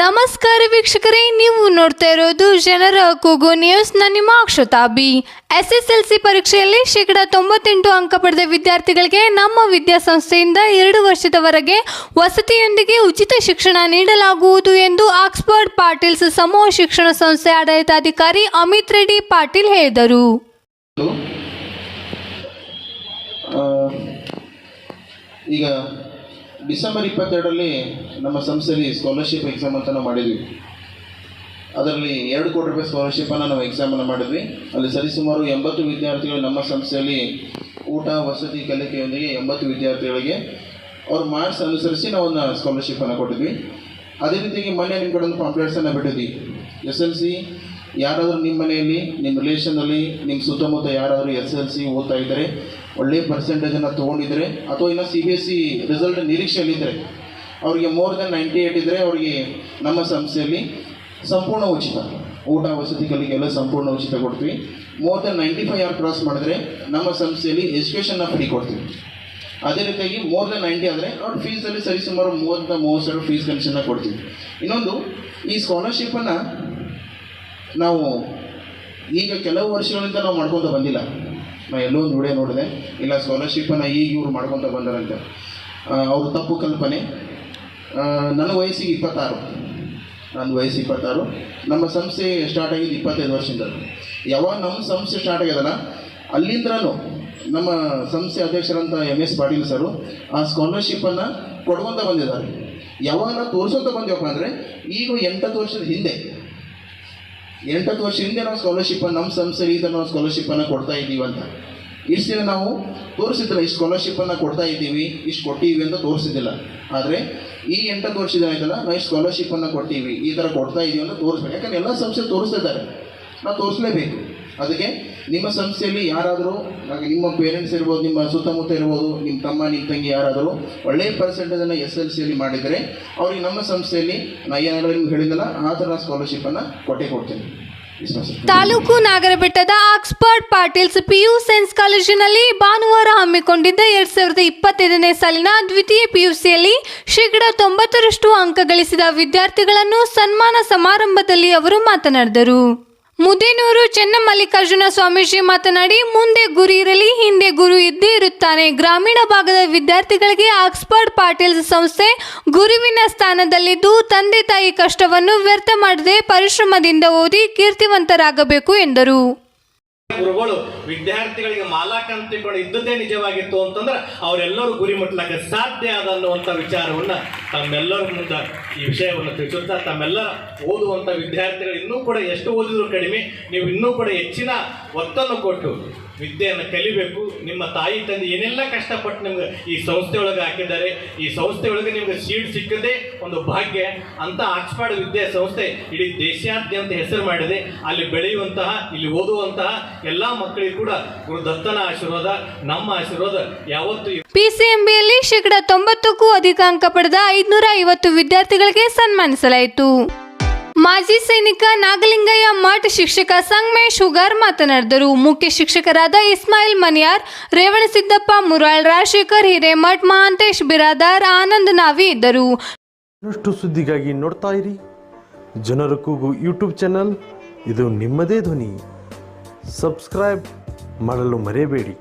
ನಮಸ್ಕಾರ ವೀಕ್ಷಕರೇ, ನೀವು ನೋಡ್ತಾ ಇರೋದು ಜನರ ಕೂಗು ನ್ಯೂಸ್. ನಾನು ನಿಮ್ಮ Akshata B. S S L C ಪರೀಕ್ಷೆಯಲ್ಲಿ ಶೇಕಡಾ ತೊಂಬತ್ತೆಂಟು ಅಂಕ ಪಡೆದ ವಿದ್ಯಾರ್ಥಿಗಳಿಗೆ ನಮ್ಮ ವಿದ್ಯಾಸಂಸ್ಥೆಯಿಂದ ಎರಡು ವರ್ಷದವರೆಗೆ ವಸತಿಯೊಂದಿಗೆ ಉಚಿತ ಶಿಕ್ಷಣ ನೀಡಲಾಗುವುದು ಎಂದು ಆಕ್ಸ್ಫರ್ಡ್ ಪಾಟೀಲ್ಸ್ ಸಮೂಹ ಶಿಕ್ಷಣ ಸಂಸ್ಥೆ ಆಡಳಿತಾಧಿಕಾರಿ ಅಮಿತ್ ರೆಡ್ಡಿ ಪಾಟೀಲ್ ಹೇಳಿದರು. ಈಗ ಡಿಸೆಂಬರ್ ಇಪ್ಪತ್ತೆರಡರಲ್ಲಿ ನಮ್ಮ ಸಂಸ್ಥೆಯಲ್ಲಿ ಸ್ಕಾಲರ್ಶಿಪ್ ಎಕ್ಸಾಮ್ ಅಂತ ನಾವು ಮಾಡಿದ್ವಿ. ಅದರಲ್ಲಿ ಎರಡು ಕೋಟಿ ರೂಪಾಯಿ ಸ್ಕಾಲರ್ಶಿಪ್ಪನ್ನು ನಾವು ಎಕ್ಸಾಮನ್ನು ಮಾಡಿದ್ವಿ. ಅಲ್ಲಿ ಸರಿಸುಮಾರು ಎಂಬತ್ತು ವಿದ್ಯಾರ್ಥಿಗಳು ನಮ್ಮ ಸಂಸ್ಥೆಯಲ್ಲಿ ಊಟ, ವಸತಿ, ಕಲಿಕೆಯೊಂದಿಗೆ ಎಂಬತ್ತು ವಿದ್ಯಾರ್ಥಿಗಳಿಗೆ ಅವ್ರ ಮಾರ್ಕ್ಸ್ ಅನುಸರಿಸಿ ನಾವು ಒಂದು ಸ್ಕಾಲರ್ಶಿಪ್ಪನ್ನು ಕೊಟ್ಟಿದ್ವಿ. ಅದೇ ರೀತಿಯಾಗಿ ಮೊನ್ನೆ ನಿಮ್ಮ ಕಡೆ ಒಂದು ಪಾಂಪ್ಲೆಟ್ಸನ್ನು ಬಿಟ್ಟಿದ್ವಿ. ಎಸ್ ಎಲ್ ಸಿ ಯಾರಾದರೂ ನಿಮ್ಮ ಮನೆಯಲ್ಲಿ, ನಿಮ್ಮ ರಿಲೇಷನಲ್ಲಿ ನಿಮ್ಮ ಸುತ್ತಮುತ್ತ ಯಾರಾದರೂ ಎಸ್ ಎಲ್ ಸಿ ಓದ್ತಾ ಇದ್ದರೆ ಒಳ್ಳೆ ಪರ್ಸೆಂಟೇಜನ್ನು ತೊಗೊಂಡಿದ್ದರೆ ಅಥವಾ ಇನ್ನು C B S C result ನಿರೀಕ್ಷೆಯಲ್ಲಿದ್ದರೆ ಅವರಿಗೆ ಮೋರ್ ದೆನ್ ನೈಂಟಿ ಏಯ್ಟ್ ಇದ್ದರೆ ಅವರಿಗೆ ನಮ್ಮ ಸಂಸ್ಥೆಯಲ್ಲಿ ಸಂಪೂರ್ಣ ಉಚಿತ. ಊಟ, ವಸತಿ ಕಲಿಕೆಲ್ಲ ಸಂಪೂರ್ಣ ಉಚಿತ ಕೊಡ್ತೀವಿ. More than ninety five R cross ಮಾಡಿದ್ರೆ, ನಮ್ಮ ಸಂಸ್ಥೆಯಲ್ಲಿ ಎಜುಕೇಷನ್ನ ಫ್ರೀ ಕೊಡ್ತೀವಿ. ಅದೇ ರೀತಿಯಾಗಿ ಮೋರ್ ದೆನ್ ನೈಂಟಿ ಆದರೆ, ಅವ್ರ ಫೀಸಲ್ಲಿ ಸರಿಸುಮಾರು ಮೂವತ್ತ ಮೂವತ್ತು ಸಾವಿರ ಫೀಸ್ ಕನ್ಸನ್ನ ಕೊಡ್ತೀವಿ. ಇನ್ನೊಂದು, ಈ ಸ್ಕಾಲರ್ಶಿಪ್ಪನ್ನು ನಾವು ಈಗ ಕೆಲವು ವರ್ಷಗಳಿಂದ ನಾವು ಮಾಡ್ಕೊತ ಬಂದಿಲ್ಲ. ನಾ ಎಲ್ಲೋ ಒಂದು ನೋಡಿದೆ. ಇಲ್ಲ ಸ್ಕಾಲರ್ಶಿಪ್ಪನ್ನು ಈಗ ಇವ್ರು ಮಾಡ್ಕೊತ ಬಂದಾರಂತೆ. ಅವ್ರ ತಪ್ಪು ಕಲ್ಪನೆ. ನನ್ನ ವಯಸ್ಸಿಗೆ ಇಪ್ಪತ್ತಾರು. ನನ್ನ ವಯಸ್ಸು ಇಪ್ಪತ್ತಾರು. ನಮ್ಮ ಸಂಸ್ಥೆ ಸ್ಟಾರ್ಟ್ ಆಗಿದ್ದು ಇಪ್ಪತ್ತೈದು ವರ್ಷದಿಂದ. ಯಾವಾಗ ನಮ್ಮ ಸಂಸ್ಥೆ ಸ್ಟಾರ್ಟ್ ಆಗ್ಯದಲ್ಲ ಅಲ್ಲಿಂದ್ರೂ ನಮ್ಮ ಸಂಸ್ಥೆ ಅಧ್ಯಕ್ಷರಂತ ಎಂ ಎಸ್ ಪಾಟೀಲ್ ಸರು ಆ ಸ್ಕಾಲರ್ಶಿಪ್ಪನ್ನು ಕೊಡುವಂತ ಬಂದಿದ್ದಾರೆ. ಯಾವಾಗ ತೋರಿಸೋತ ಬಂದೇವಪ್ಪ ಅಂದರೆ, ಈಗ ಎಂಟತ್ತು ವರ್ಷದ ಹಿಂದೆ ಎಂಟತ್ತು ವರ್ಷ ಹಿಂದೆ ನಾವು ಸ್ಕಾಲರ್ಶಿಪ್ ನಮ್ಮ ಸಂಸ್ಥೆಗೆ ಈ ಥರ ನಾವು ಸ್ಕಾಲರ್ಶಿಪ್ಪನ್ನು ಕೊಡ್ತಾ ಇದ್ದೀವಿ ಅಂತ. ಇಷ್ಟು ದಿನ ನಾವು ತೋರಿಸಿದ್ದಿಲ್ಲ ಈ ಸ್ಕಾಲರ್ಶಿಪ್ಪನ್ನು ಕೊಡ್ತಾ ಇದ್ದೀವಿ, ಇಷ್ಟು ಕೊಟ್ಟಿವಿ ಅಂತ ತೋರಿಸಿದ್ದಿಲ್ಲ. ಆದರೆ ಈ ಎಂಟತ್ತು ವರ್ಷದ ಆಯ್ತಲ್ಲ, ನಾವು ಇಷ್ಟು ಸ್ಕಾಲರ್ಶಿಪ್ಪನ್ನು ಕೊಡ್ತೀವಿ, ಈ ಥರ ಕೊಡ್ತಾ ಇದ್ದೀವಿ ಅಂತ ತೋರಿಸ್ಬೇಕು. ಯಾಕಂದ್ರೆ ಎಲ್ಲ ಸಂಸ್ಥೆ ತೋರಿಸ್ತಿದ್ದಾರೆ ನಾವು ತೋರಿಸಲೇಬೇಕು. ಅದಕ್ಕೆ ನಿಮ್ಮ ಸಂಸ್ಥೆಯಲ್ಲಿ ಯಾರಾದರೂ ನಿಮ್ಮ ಪೇರೆಂಟ್ಸ್ ಇರ್ಬೋದು, ನಿಮ್ಮ ಸುತ್ತಮುತ್ತ ಇರ್ಬೋದು, ನಿಮ್ಮ ತಮ್ಮ, ನಿಮ್ಮ ತಂಗಿ ಯಾರಾದರೂ ಒಳ್ಳೆಯ ಪರ್ಸೆಂಟೇಜನ್ನು ಎಸ್ ಎಲ್ ಸಿಯಲ್ಲಿ ಮಾಡಿದರೆ, ಅವ್ರಿಗೆ ನಮ್ಮ ಸಂಸ್ಥೆಯಲ್ಲಿ ನಾ ಏನಾದರೂ ನಿಮ್ಗೆ ಹೇಳಿದ್ದಲ್ಲ ಆ ಥರ ಸ್ಕಾಲರ್ಶಿಪ್ಪನ್ನು ಕೊಟ್ಟೆ ಕೊಡ್ತೀನಿ. ತಾಲೂಕು ನಾಗರಬೆಟ್ಟದ ಆಕ್ಸ್ಫರ್ಡ್ ಪಾಟೀಲ್ಸ್ ಪಿಯು ಸೈನ್ಸ್ ಕಾಲೇಜಿನಲ್ಲಿ ಭಾನುವಾರ ಹಮ್ಮಿಕೊಂಡಿದ್ದ ಎರಡ್ ಸಾವಿರದ ಇಪ್ಪತ್ತೈದನೇ ಸಾಲಿನ ದ್ವಿತೀಯ ಪಿಯುಸಿಯಲ್ಲಿ ಶೇಕಡ ತೊಂಬತ್ತರಷ್ಟು ಅಂಕ ಗಳಿಸಿದ ವಿದ್ಯಾರ್ಥಿಗಳನ್ನು ಸನ್ಮಾನ ಸಮಾರಂಭದಲ್ಲಿ ಅವರು ಮಾತನಾಡಿದರು. ಮುದೇನೂರು ಚೆನ್ನಮಲ್ಲಿಕಾರ್ಜುನ ಸ್ವಾಮೀಜಿ ಮಾತನಾಡಿ, ಮುಂದೆ ಗುರಿ ಇರಲಿ, ಹಿಂದೆ ಗುರು ಇದ್ದೇ ಇರುತ್ತಾನೆ. ಗ್ರಾಮೀಣ ಭಾಗದ ವಿದ್ಯಾರ್ಥಿಗಳಿಗೆ ಆಕ್ಸ್ಫರ್ಡ್ ಪಾಟೀಲ್ಸ್ ಸಂಸ್ಥೆ ಗುರುವಿನ ಸ್ಥಾನದಲ್ಲಿದ್ದು, ತಂದೆ ತಾಯಿ ಕಷ್ಟವನ್ನು ವ್ಯರ್ಥ ಮಾಡದೆ ಪರಿಶ್ರಮದಿಂದ ಓದಿ ಕೀರ್ತಿವಂತರಾಗಬೇಕು ಎಂದರು. ಗುರುಗಳು ವಿದ್ಯಾರ್ಥಿಗಳಿಗೆ ಮಾಲಾಕ ಅಂತ ಇದ್ದದ್ದೇ ನಿಜವಾಗಿತ್ತು ಅಂತಂದ್ರೆ ಅವರೆಲ್ಲರೂ ಗುರಿ ಮುಟ್ಲಕ್ಕೆ ಸಾಧ್ಯ ಆದ ಅನ್ನುವಂಥ ವಿಚಾರವನ್ನ ತಮ್ಮೆಲ್ಲರ ಮುಂದೆ ಈ ವಿಷಯವನ್ನು ತಿಳಿಸುತ್ತಾ ತಮ್ಮೆಲ್ಲರ ಓದುವಂಥ ವಿದ್ಯಾರ್ಥಿಗಳು ಇನ್ನೂ ಕೂಡ ಎಷ್ಟು ಓದಿದ್ರು ಕಡಿಮೆ, ನೀವು ಇನ್ನೂ ಕೂಡ ಹೆಚ್ಚಿನ ಒತ್ತನ್ನು ಕೊಟ್ಟು ವಿದ್ಯೆಯನ್ನು ಕಲಿಬೇಕು. ನಿಮ್ಮ ತಾಯಿ, ತಂದೆ ಏನೆಲ್ಲ ಕಷ್ಟಪಟ್ಟು ನಿಮ್ಗೆ ಈ ಸಂಸ್ಥೆ ಒಳಗೆ ಹಾಕಿದ್ದಾರೆ, ಈ ಸಂಸ್ಥೆಯೊಳಗೆ ನಿಮ್ಗೆ ಸೀಟ್ ಸಿಕ್ಕದೆ ಒಂದು ಭಾಗ್ಯ ಅಂತ ಆಕ್ಸ್ಫರ್ಡ್ ವಿದ್ಯಾ ಸಂಸ್ಥೆ ಇಡೀ ದೇಶಾದ್ಯಂತ ಹೆಸರು ಮಾಡಿದೆ. ಅಲ್ಲಿ ಬೆಳೆಯುವಂತಹ, ಇಲ್ಲಿ ಓದುವಂತಹ ಎಲ್ಲ ಮಕ್ಕಳಿಗೂ ಕೂಡ ಗುರು ದತ್ತನ ಆಶೀರ್ವಾದ, ನಮ್ಮ ಆಶೀರ್ವಾದ ಯಾವತ್ತು ಪಿಸಿಎಂಬಿಯಲ್ಲಿ ಶೇಕಡ ತೊಂಬತ್ತಕ್ಕೂ ಅಧಿಕ ಅಂಕ ಪಡೆದ ಐದುನೂರ ಐವತ್ತು ವಿದ್ಯಾರ್ಥಿಗಳಿಗೆ ಸನ್ಮಾನಿಸಲಾಯಿತು. ಮಾಜಿ ಸೈನಿಕ ನಾಗಲಿಂಗಯ್ಯ ಮಠ್ ಶಿಕ್ಷಕ ಸಂಗಮೇಶ್ ಹುಗಾರ್ ಮಾತನಾಡಿದರು. ಮುಖ್ಯ ಶಿಕ್ಷಕರಾದ ಇಸ್ಮಾಯಿಲ್ ಮನಿಯಾರ್ ರೇವಣಸಿದ್ದಪ್ಪ ಮುರಾಳ್ ರಾಜಶೇಖರ್, ಹಿರೇಮಠ್, ಮಹಾಂತೇಶ್, ಬಿರಾದಾರ್, ಆನಂದ್ ನಾವಿ ಇದ್ದರು. ಇನ್ನಷ್ಟು ಸುದ್ದಿಗಾಗಿ ನೋಡ್ತಾ ಇರಿ. ಜನರ ಕೂಗು ಯೂಟ್ಯೂಬ್ ಚಾನಲ್. ಇದು ನಿಮ್ಮದೇ ಧ್ವನಿ. ಸಬ್ಸ್ಕ್ರೈಬ್ ಮಾಡಲು ಮರೆಯಬೇಡಿ.